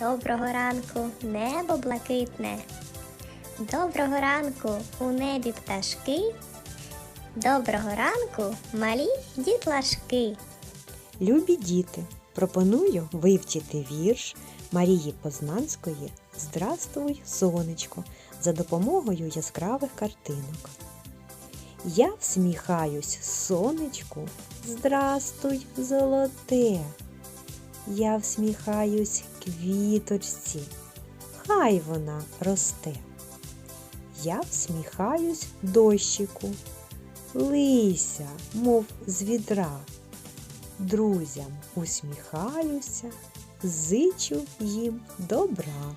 Доброго ранку, небо блакитне. Доброго ранку у небі пташки. Доброго ранку, малі дітлашки. Любі діти, пропоную вивчити вірш Марії Познанської Здравствуй, сонечко за допомогою яскравих картинок. Я всміхаюсь сонечку, здрастуй, золоте. Я всміхаюсь квіточці, хай вона росте. Я всміхаюсь дощику, лися, мов з відра. Друзям усміхаюся, зичу їм добра.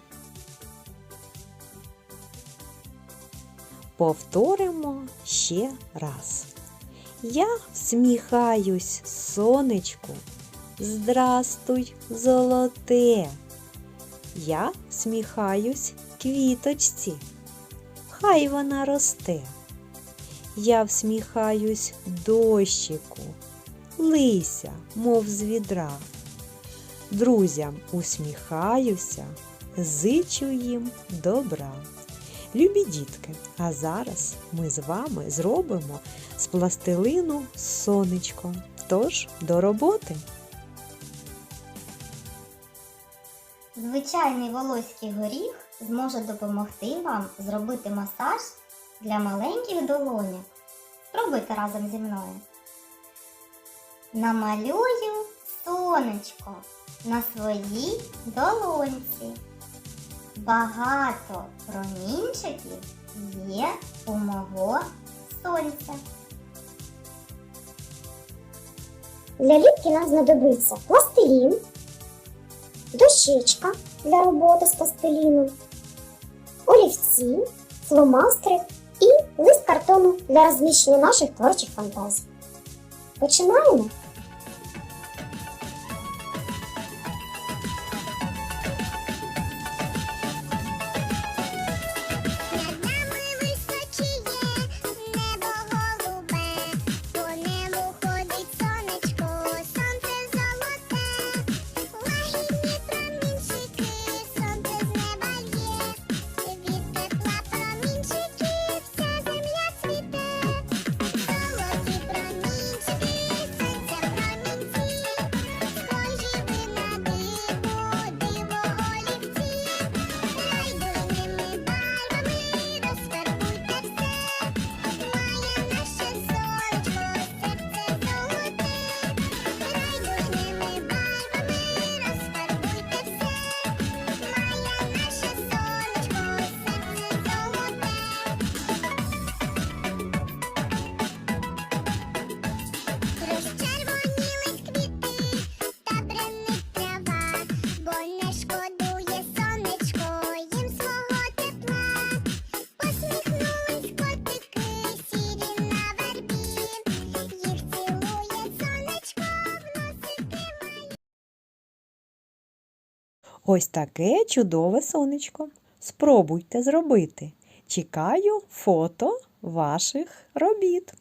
Повторимо ще раз. Я всміхаюсь, сонечку, здрастуй, золоте. Я всміхаюсь квіточці, хай вона росте. Я всміхаюсь дощику, лися, мов з відра. Друзям усміхаюся, зичу їм добра. Любі дітки, а зараз ми з вами зробимо з пластилину сонечко. Тож до роботи! Звичайний волоський горіх зможе допомогти вам зробити масаж для маленьких долоньок. Спробуйте разом зі мною. Намалюю сонечко на своїй долоньці. Багато промінчиків є у мого сонця. Для ліпки нам знадобиться пластилін, дощечка для роботи з пластиліном, олівці, фломастери і лист картону для розміщення наших творчих фантазій. Починаємо. Ось таке чудове сонечко. Спробуйте зробити. Чекаю фото ваших робіт.